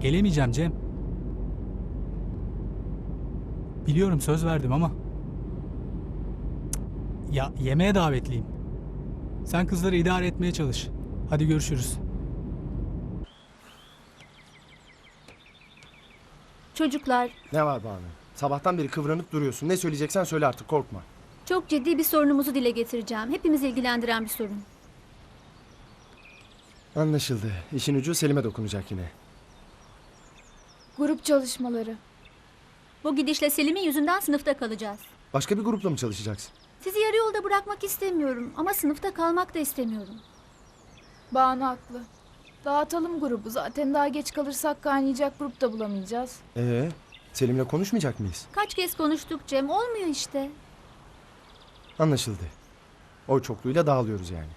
Gelemeyeceğim Cem. Biliyorum söz verdim ama. Ya yemeğe davetliyim. Sen kızları idare etmeye çalış. Hadi görüşürüz. Çocuklar, Ne var Banu? Sabahtan beri kıvranıp duruyorsun. Ne söyleyeceksen söyle artık korkma. çok ciddi bir sorunumuzu dile getireceğim. Hepimizi ilgilendiren bir sorun. Anlaşıldı. İşin ucu Selim'e dokunacak yine. Grup çalışmaları. Bu gidişle Selim'in yüzünden sınıfta kalacağız. Başka bir grupla mı çalışacaksın? Sizi yarı yolda bırakmak istemiyorum ama sınıfta kalmak da istemiyorum. Banu haklı. Dağıtalım grubu. Zaten daha geç kalırsak kaynayacak grup da bulamayacağız. Ee, Selim'le konuşmayacak mıyız? Kaç kez konuştuk Cem, olmuyor işte. Anlaşıldı. Oy çokluğuyla dağılıyoruz yani.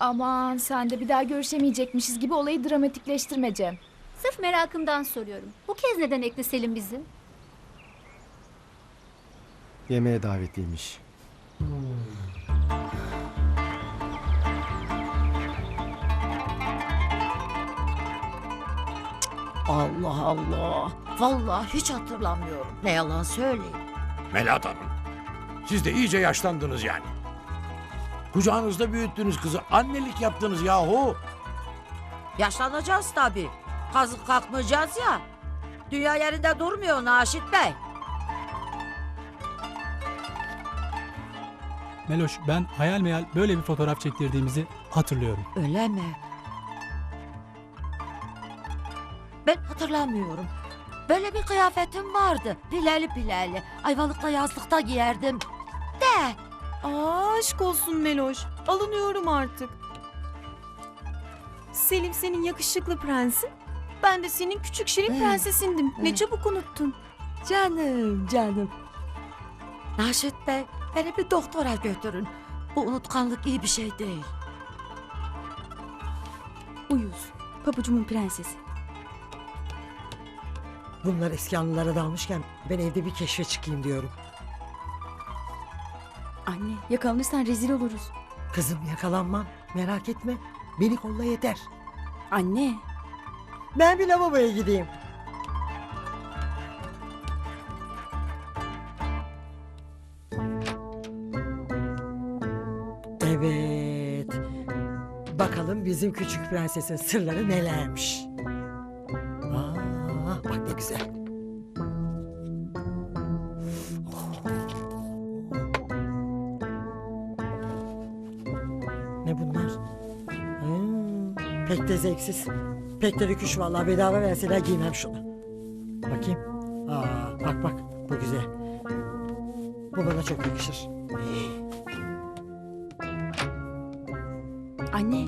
Aman sen de bir daha görüşemeyecekmişiz gibi olayı dramatikleştirme Cem. Sırf merakımdan soruyorum. Bu kez neden ekli Selim bizi? Yemeğe davetliymiş. Allah Allah. Vallahi hiç hatırlamıyorum. Ne yalan söyleyeyim. Melahat Hanım. Siz de iyice yaşlandınız yani. Kucağınızda büyüttünüz kızı. Annelik yaptınız yahu. Yaşlanacağız tabii. Kazık kalkmayacağız ya. Dünya yerinde durmuyor Naşit Bey. Meloş ben hayal meyal böyle bir fotoğraf çektirdiğimizi hatırlıyorum. Öyle mi? Ben hatırlamıyorum. Böyle bir kıyafetim vardı. Pileli pileli. Ayvalıkta yazlıkta giyerdim. De. Aa, aşk olsun Meloş. Alınıyorum artık. Selim senin yakışıklı prensin. Ben de senin küçük şirin prensesindim. Ne çabuk unuttun. Canım canım. Naşit Bey beni bir doktora götürün. Bu unutkanlık iyi bir şey değil. Uyuz. Pabucumun prensesi. Bunlar eski anılara dalmışken ben evde bir keşfe çıkayım diyorum. Anne yakalanırsan rezil oluruz. Kızım yakalanmam merak etme. Beni kolla yeter. Anne. Ben bir lavaboya gideyim. Evet. Bakalım bizim küçük prensesin sırları nelermiş. Aa, bak ne güzel. Ne bunlar? Hmm, pek de zevksiz. Pek de rüküş vallahi bedava verseler giymem şunu. Bakayım. Aa, bak bak bu güzel. Bu bana çok yakışır. Anne.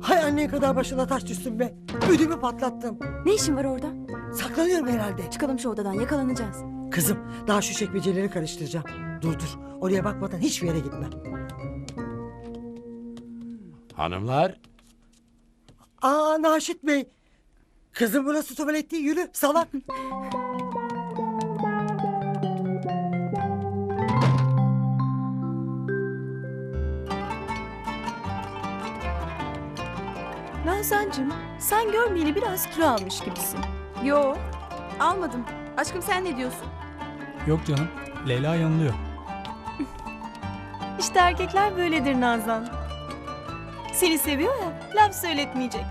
Hay anne kadar başına taş düşsün be. Ödümü patlattın. Ne işin var orada? Saklanıyorum herhalde. Çıkalım şu odadan yakalanacağız. Kızım daha şu çekmeceleri karıştıracağım. Dur dur. Oraya bakmadan hiçbir yere gitmem. Hanımlar. Aa Naşit Bey. Kızım burası tuvalet değil yürü salak. Nazancığım sen görmeyeli biraz kilo almış gibisin. Yo almadım. Aşkım sen ne diyorsun? Yok canım. Leyla yanılıyor. İşte erkekler böyledir Nazan. Seni seviyor ya, laf söyletmeyecek.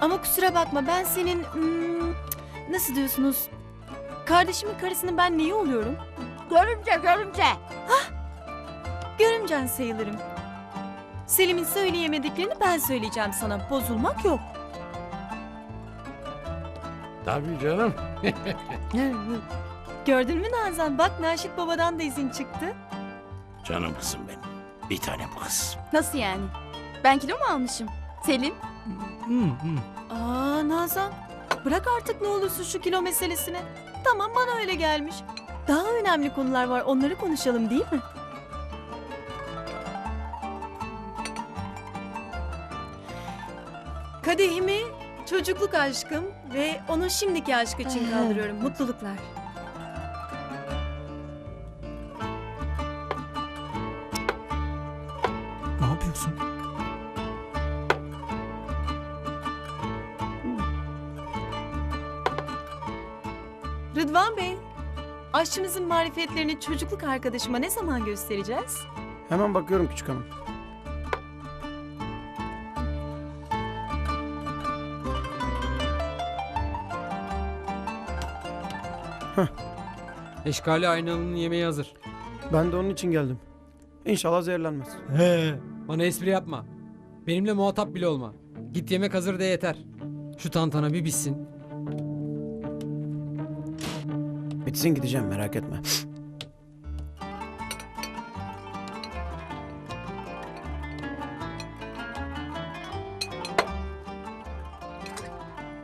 Ama kusura bakma ben senin... hmm, nasıl diyorsunuz? Kardeşimin karısının ben neyi oluyorum? Görümce görümce. Görümcen sayılırım. Selim'in söyleyemediklerini ben söyleyeceğim sana. Bozulmak yok. Tabii canım. Gördün mü Nazan? Bak Naşit babadan da izin çıktı. Canım kızım benim. Bir tane bu kız. Nasıl yani? Ben kilo mu almışım? Selim? Hmm, hmm. Aa Nazan. Bırak artık ne olursun şu kilo meselesini. Tamam bana öyle gelmiş. Daha önemli konular var onları konuşalım değil mi? Kadehimi çocukluk aşkım ve onun şimdiki aşkı için kaldırıyorum. Mutluluklar. yapıyorsun? Rıdvan Bey, aşçımızın marifetlerini çocukluk arkadaşıma ne zaman göstereceğiz? Hemen bakıyorum küçük hanım. Eşkali aynalının yemeği hazır. Ben de onun için geldim. İnşallah zehirlenmez. He. Bana espri yapma. Benimle muhatap bile olma. Git yemek hazır de yeter. Şu tantana bir bitsin. Bitsin gideceğim merak etme.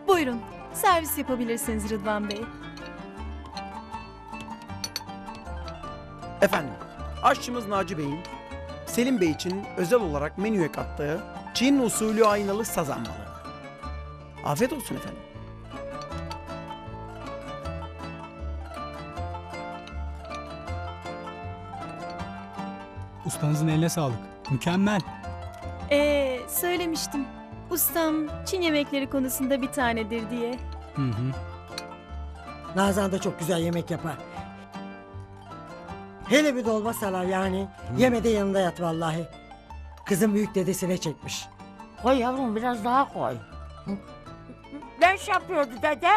Buyurun, servis yapabilirsiniz Rıdvan Bey. Efendim, aşçımız Naci Bey'in Selim Bey için özel olarak menüye kattığı Çin usulü aynalı sazan balığı. Afiyet olsun efendim. Ustanızın eline sağlık. Mükemmel. Ee, söylemiştim. Ustam Çin yemekleri konusunda bir tanedir diye. Hı hı. Nazan da çok güzel yemek yapar. Hele bir dolma sarar yani. Yemede yanında yat vallahi. Kızın büyük dedesine çekmiş. Koy yavrum biraz daha koy. Ne iş yapıyordu dede?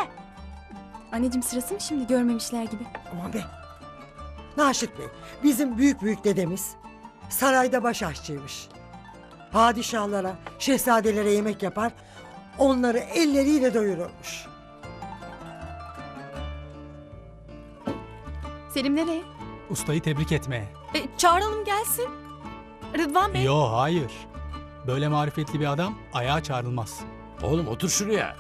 Anneciğim sırası mı şimdi görmemişler gibi? Aman be. Naşit Bey, bizim büyük büyük dedemiz sarayda baş aşçıymış. Padişahlara, şehzadelere yemek yapar, onları elleriyle doyururmuş. Selim nereye? Ustayı tebrik etmeye. E, çağıralım gelsin. Rıdvan Bey, Yo hayır. Böyle marifetli bir adam ayağa çağrılmaz. Oğlum otur şuraya.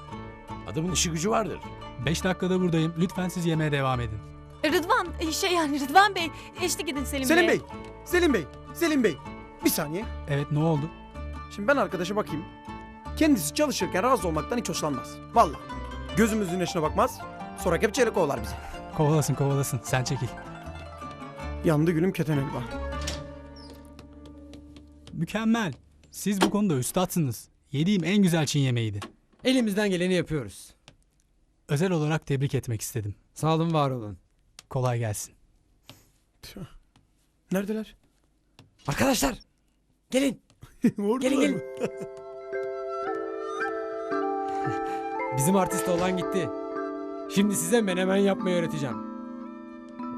Adamın işi gücü vardır. Beş dakikada buradayım. Lütfen siz yemeğe devam edin. Rıdvan, e, şey yani Rıdvan Bey, eşlik edin Selim, Selim Bey'e. Bey, Selim Bey, Selim Bey. Bir saniye. Evet ne oldu? Şimdi ben arkadaşa bakayım. Kendisi çalışırken razı olmaktan hiç hoşlanmaz. Vallahi. Gözümüzün yaşına bakmaz. Sonra kepçeyle kovalar bizi. Kovalasın kovalasın. Sen çekil. Yandı gülüm keten elba. Mükemmel. Siz bu konuda üstadsınız. Yediğim en güzel Çin yemeğiydi. Elimizden geleni yapıyoruz. Özel olarak tebrik etmek istedim. Sağ olun var olun. Kolay gelsin. Neredeler? Arkadaşlar gelin. Oradalar gelin mı? gelin. Bizim artist olan gitti. Şimdi size menemen yapmayı öğreteceğim.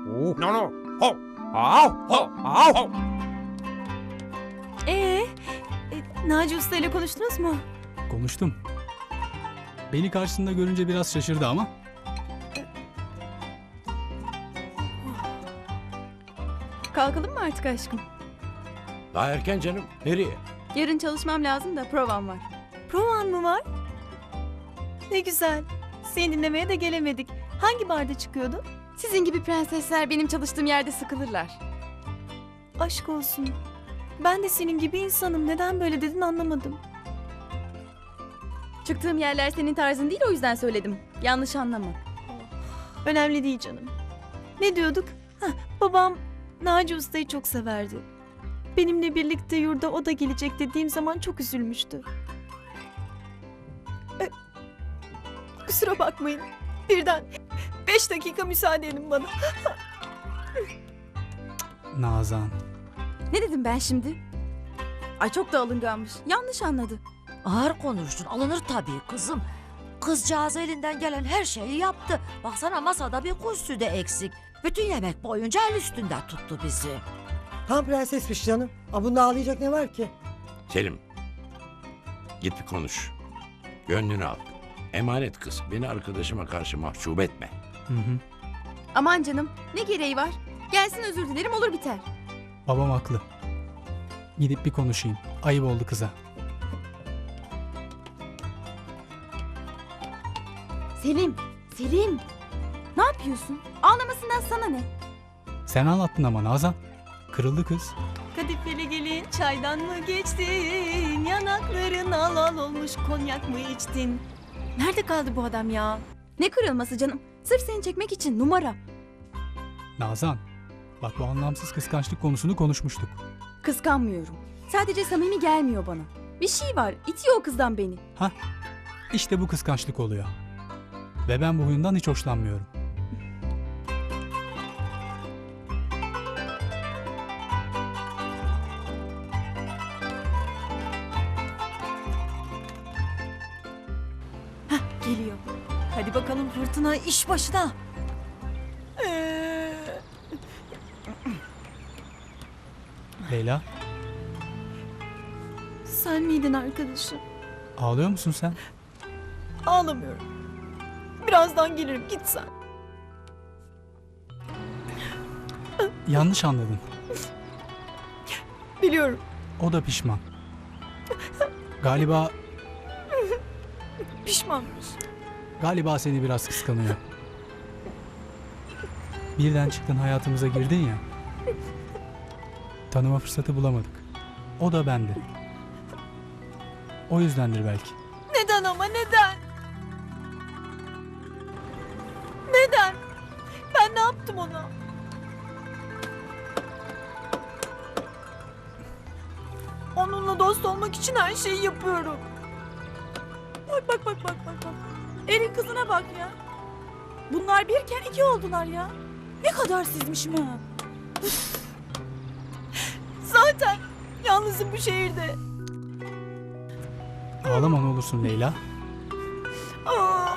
Oh. No no. Ho. Au, ho, au, ho. Ee, e, Naci Usta ile konuştunuz mu? Konuştum. Beni karşısında görünce biraz şaşırdı ama Kalkalım mı artık aşkım? Daha erken canım. Nereye? Yarın çalışmam lazım da provam var. Provan mı var? Ne güzel. Seni dinlemeye de gelemedik. Hangi barda çıkıyordu? Sizin gibi prensesler benim çalıştığım yerde sıkılırlar. Aşk olsun. Ben de senin gibi insanım. Neden böyle dedin anlamadım. Çıktığım yerler senin tarzın değil o yüzden söyledim. Yanlış anlama. Önemli değil canım. Ne diyorduk? Hah, babam Naci Usta'yı çok severdi. Benimle birlikte yurda o da gelecek dediğim zaman çok üzülmüştü. E, kusura bakmayın. Birden beş dakika müsaade edin bana. Nazan. Ne dedim ben şimdi? Ay çok da alınganmış. Yanlış anladı. Ağır konuştun alınır tabii kızım. Kızcağız elinden gelen her şeyi yaptı. Baksana masada bir kuş sütü eksik. Bütün yemek boyunca el üstünde tuttu bizi. Tam prensesmiş canım. Aa, bunda ağlayacak ne var ki? Selim. Git bir konuş. Gönlünü al. Emanet kız. Beni arkadaşıma karşı mahcup etme. Hı hı. Aman canım ne gereği var? Gelsin özür dilerim olur biter. Babam haklı. Gidip bir konuşayım. Ayıp oldu kıza. Selim, Selim. Ne yapıyorsun? Ağlamasından sana ne? Sen anlattın ama Nazan. Kırıldı kız. Kadifeli gelin çaydan mı geçtin? Yanakların al al olmuş konyak mı içtin? Nerede kaldı bu adam ya? Ne kırılması canım? Sırf seni çekmek için numara. Nazan, bak bu anlamsız kıskançlık konusunu konuşmuştuk. Kıskanmıyorum. Sadece samimi gelmiyor bana. Bir şey var. İtiyor o kızdan beni. Ha? İşte bu kıskançlık oluyor. Ve ben bu huyundan hiç hoşlanmıyorum. Hah geliyor. Hadi bakalım fırtına iş başına. Ee, Leyla, sen miydin arkadaşım? ağlıyor musun sen? Ağlamıyorum. Birazdan gelirim git sen. Yanlış anladın. Biliyorum. O da pişman. Galiba Pişmanmış. Galiba seni biraz kıskanıyor. Birden çıktın hayatımıza girdin ya. Tanıma fırsatı bulamadık. O da bende. O yüzdendir belki. Neden ama neden? Neden? Ben ne yaptım ona? Onunla dost olmak için her şeyi yapıyorum. Bak bak bak bak bak. bak. Elin kızına bak ya. Bunlar birken iki oldular ya. Ne kadar sizmişim ha. Zaten yalnızım bu şehirde. Ağlama ne olursun Leyla. Aa.